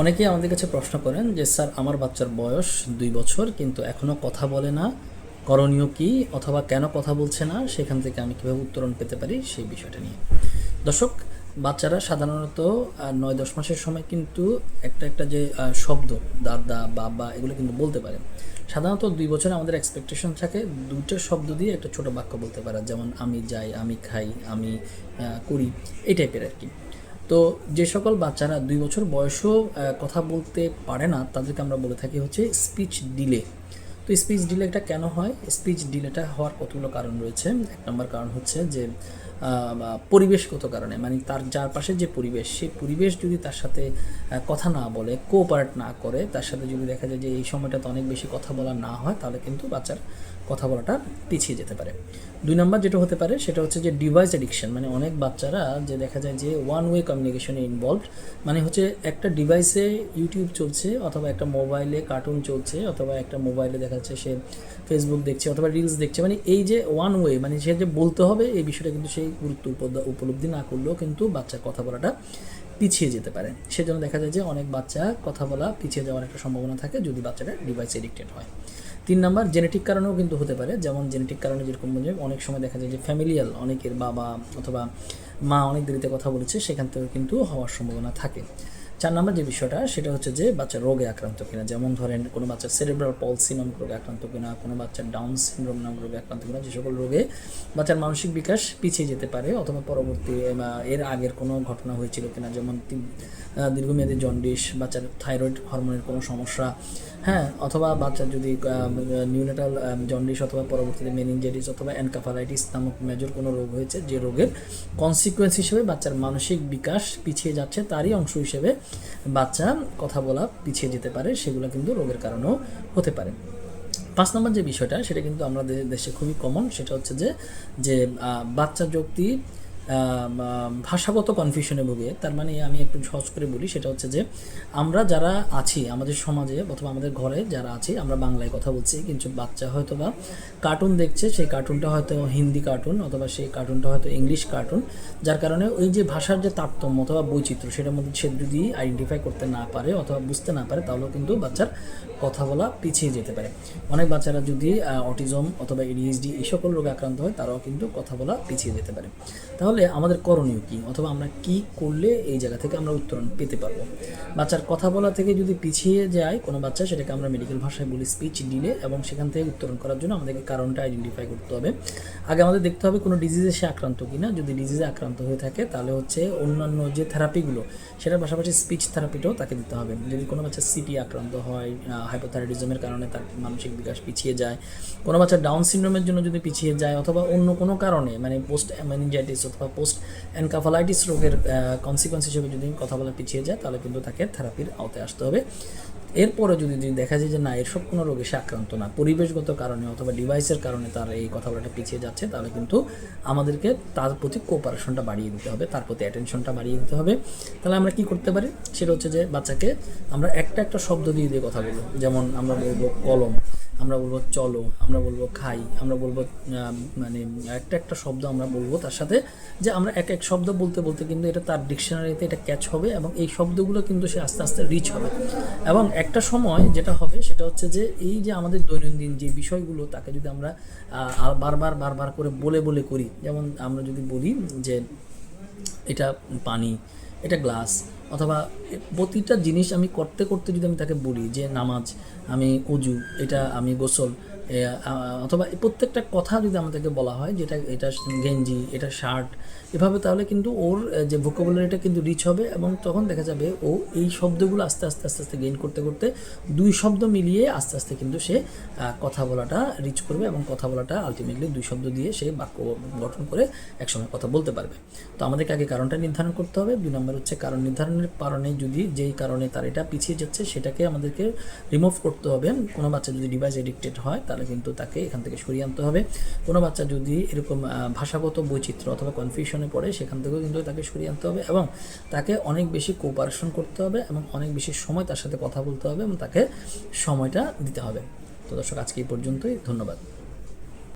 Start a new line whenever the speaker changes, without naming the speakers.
অনেকেই আমাদের কাছে প্রশ্ন করেন যে, স্যার, আমার বাচ্চার বয়স দুই বছর, কিন্তু এখনও কথা বলে না। করণীয় কি অথবা কেন কথা বলছে না? সেখান থেকে আমি কীভাবে উত্তরণ পেতে পারি? সেই বিষয়টা নিয়ে। দর্শক, বাচ্চারা সাধারণত নয় দশ মাসের সময় কিন্তু একটা একটা যে শব্দ, দাদা, বাবা, এগুলো কিন্তু বলতে পারে। সাধারণত দুই বছরে আমাদের এক্সপেকটেশন থাকে দুইটা শব্দ দিয়ে একটা ছোট বাক্য বলতে পারে, যেমন, আমি যাই, আমি খাই, আমি করি, এই টাইপের আর কি। তো যে সকল বাচ্চারা দুই বছর বয়সেও কথা বলতে পারে না, তাদেরকে আমরা বলে থাকি হচ্ছে স্পিচ ডিলে তো স্পিচ ডিলেটা কেন হয়? স্পিচ ডিলেটা হওয়ার কতগুলো কারণ রয়েছে। এক নম্বর কারণ হচ্ছে যে পরিবেশগত কারণে মানে তার চারপাশে যে পরিবেশ সেই পরিবেশ যদি তার সাথে কথা না বলে কোঅপারেট না করে, তার সাথে যদি দেখা যায় যে এই সময়টাতে অনেক বেশি কথা বলা না হয়, তাহলে কিন্তু বাচ্চার কথা বলাটা পিছিয়ে যেতে পারে। দুই নম্বর যেটা হতে পারে, সেটা হচ্ছে যে ডিভাইস অ্যাডিকশন মানে অনেক বাচ্চারা যে দেখা যায় যে ওয়ান ওয়ে কমিউনিকেশনে ইনভলভ মানে হচ্ছে একটা ডিভাইসে ইউটিউব চলছে, অথবা একটা মোবাইলে কার্টুন চলছে, অথবা একটা মোবাইলে দেখা যাচ্ছে সে ফেসবুক দেখছে, অথবা রিলস দেখছে মানে এই যে ওয়ান ওয়ে মানে সে যে বলতে হবে, এই বিষয়টা কিন্তু সেই গুরুত্ব উপলব্ধি না করলেও কিন্তু বাচ্চার কথা বলাটা পিছিয়ে যেতে পারে। সেজন্য দেখা যায় যে অনেক বাচ্চা কথা বলা পিছিয়ে যাওয়ার একটা সম্ভাবনা থাকে যদি বাচ্চাটা ডিভাইস এডিক্টেড হয়। তিন নাম্বার জেনেটিক কারণেও কিন্তু হতে পারে। যেমন জেনেটিক কারণে যেরকম অনেক সময় দেখা যায় যে ফ্যামিলিয়াল অনেকের বাবা অথবা মা অনেক দেরিতে কথা বলেছে, সেখান থেকেও কিন্তু হওয়ার সম্ভাবনা থাকে। চার নাম্বার যে বিষয়টা, সেটা হচ্ছে যে বাচ্চা রোগে আক্রান্ত কিনা। যেমন ধরেন, কোনো বাচ্চা সেরেব্রাল পলসি নামক রোগে আক্রান্ত কিনা, কোনো বাচ্চার ডাউন সিনড্রোম নামক রোগে আক্রান্ত কিনা, যে সকল রোগে বাচ্চার মানসিক বিকাশ পিছিয়ে যেতে পারে অথবা পরবর্তী এর আগের কোনো ঘটনা হয়েছিল কিনা। যেমন দীর্ঘমেয়াদী জন্ডিস বাচ্চার থাইরয়েড হরমোনের কোনো সমস্যা হ্যাঁ অথবা বাচ্চার যদি নিউনেটাল জন্ডিস অথবা পরবর্তীতে মেনিনজাইটিস অথবা অ্যানকাফালাইটিস নামক মেজর কোনো রোগ হয়েছে, যে রোগের কনসিকুয়েন্স হিসেবে বাচ্চার মানসিক বিকাশ পিছিয়ে যাচ্ছে, তারই অংশ হিসেবে বাচ্চা কথা বলা পিছিয়ে যেতে পারে, সেগুলো কিন্তু রোগের কারণেও হতে পারে। পাঁচ নম্বর যে বিষয়টা, সেটা কিন্তু আমাদের দেশে খুবই কমন সেটা হচ্ছে যে যে বাচ্চা যুক্তি ভাষাগত কনফিউশনে ভুগে, তার মানে আমি একটু সহজ করে বলি, সেটা হচ্ছে যে, আমরা যারা আছি, আমাদের সমাজে অথবা আমাদের ঘরে যারা আছি, আমরা বাংলায় কথা বলছি, কিন্তু বাচ্চা হয়তো বা কার্টুন দেখছে, সেই কার্টুনটা হয়তো হিন্দি কার্টুন অথবা সেই কার্টুনটা হয়তো ইংলিশ কার্টুন যার কারণে ওই যে ভাষার যে তারতম্য অথবা বৈচিত্র্য, সেটার মধ্যে সে যদি আইডেন্টিফাই করতে না পারে, অথবা বুঝতে না পারে, তাহলেও কিন্তু বাচ্চার কথা বলা পিছিয়ে যেতে পারে। অনেক বাচ্চারা যদি অটিজম অথবা এডিএইচডি এই সকল রোগে আক্রান্ত হয়, তারাও কিন্তু কথা বলা পিছিয়ে যেতে পারে। তাহলে আমাদের করণীয় কি? অথবা আমরা কি করলে এই জায়গা থেকে আমরা উত্তরণ পেতে পারব? বাচ্চার কথা বলা থেকে যদি পিছিয়ে যায় কোনো বাচ্চা, সেটাকে আমরা মেডিকেল ভাষায় বলি স্পিচ ডিলে এবং সেখান থেকে উত্তরণ করার জন্য আমাদেরকে কারণটা আইডেন্টিফাই করতে হবে। আগে আমাদের দেখতে হবে কোনো ডিজিজে সে আক্রান্ত কিনা। যদি ডিজিজে আক্রান্ত হয়ে থাকে, তাহলে হচ্ছে অন্যান্য যে থেরাপিগুলো সেটার পাশাপাশি স্পিচ থেরাপিটাও তাকে দিতে হবে। যদি কোনো বাচ্চা সিটি আক্রান্ত হয় হাইপোথাইরয়েডিজমের কারণে তার মানসিক বিকাশ পিছিয়ে যায়, কোনো বাচ্চা ডাউন সিনড্রোমের জন্য যদি পিছিয়ে যায়, অথবা অন্য কোনো কারণে মানে পোস্ট মেনিনজাইটিস অথবা পোস্ট অ্যানকাফালাইটিস রোগের কনসিকোয়েন্স হিসেবে যদি কথা বলা পিছিয়ে যায়, তাহলে কিন্তু তাকে থেরাপির আওতায় আসতে হবে। এরপরে যদি যদি দেখা যায় যে না, এসব কোনো রোগে সে আক্রান্ত না, পরিবেশগত কারণে অথবা ডিভাইসের কারণে তার এই কথা বলাটা পিছিয়ে যাচ্ছে, তাহলে কিন্তু আমাদেরকে তার প্রতি কোপারেশনটা বাড়িয়ে দিতে হবে, তার প্রতি অ্যাটেনশনটা বাড়িয়ে দিতে হবে। তাহলে আমরা কি করতে পারি? সেটা হচ্ছে যে বাচ্চাকে আমরা একটা একটা শব্দ দিয়ে দিয়ে কথা বলব যেমন আমরা বলব কলম। আমরা বলব চলো, আমরা বলব খাই, আমরা বলব মানে একটা একটা শব্দ আমরা বলব তার সাথে যে আমরা এক এক শব্দ বলতে বলতে কিন্তু এটা তার ডিকশনারিতে এটা ক্যাচ হবে এবং এই শব্দগুলো কিন্তু সে আস্তে আস্তে রিচ হবে। এবং একটা সময় যেটা হবে সেটা হচ্ছে যে এই যে আমাদের দৈনন্দিন যে বিষয়গুলো তাকে যদি আমরা বারবার বারবার করে বলে বলে করি, যেমন আমরা যদি বলি যে এটা পানি, এটা গ্লাস অথবা প্রতিটা জিনিস আমি করতে করতে যদি আমি তাকে বলি যে নামাজ, আমি উজু, এটা আমি গোসল অথবা প্রত্যেকটা কথা যদি আমাদেরকে বলা হয়, যেটা, এটা গেঞ্জি, এটা শার্ট এভাবে তাহলে কিন্তু ওর যে ভোকাবুলারিটা কিন্তু রিচ হবে এবং তখন দেখা যাবে ও এই শব্দগুলো আস্তে আস্তে আস্তে আস্তে গেইন করতে করতে দুই শব্দ মিলিয়ে আস্তে আস্তে কিন্তু সে কথা বলাটা রিচ করবে এবং কথা বলাটা আলটিমেটলি দুই শব্দ দিয়ে সে বাক্য গঠন করে একসময় কথা বলতে পারবে। তো আমাদেরকে আগে কারণটা নির্ধারণ করতে হবে। দুই নম্বর হচ্ছে কারণ নির্ধারণের কারণে যদি যেই কারণে তার এটা পিছিয়ে যাচ্ছে, সেটাকে আমাদেরকে রিমুভ করতে হবে। কোনো বাচ্চা যদি ডিভাইস এডিক্টেড হয়, তাহলে কিন্তু তাকে এখান থেকে সরিয়ে আনতে হবে। কোনো বাচ্চা যদি এরকম ভাষাগত বৈচিত্র্য অথবা কনফিউশনে পড়ে, সেখান থেকেও কিন্তু তাকে সরিয়ে আনতে হবে এবং তাকে অনেক বেশি কোপারেশন করতে হবে এবং অনেক বেশি সময় তার সাথে কথা বলতে হবে এবং তাকে সময়টা দিতে হবে। তো দর্শক, আজকে এই পর্যন্তই। ধন্যবাদ।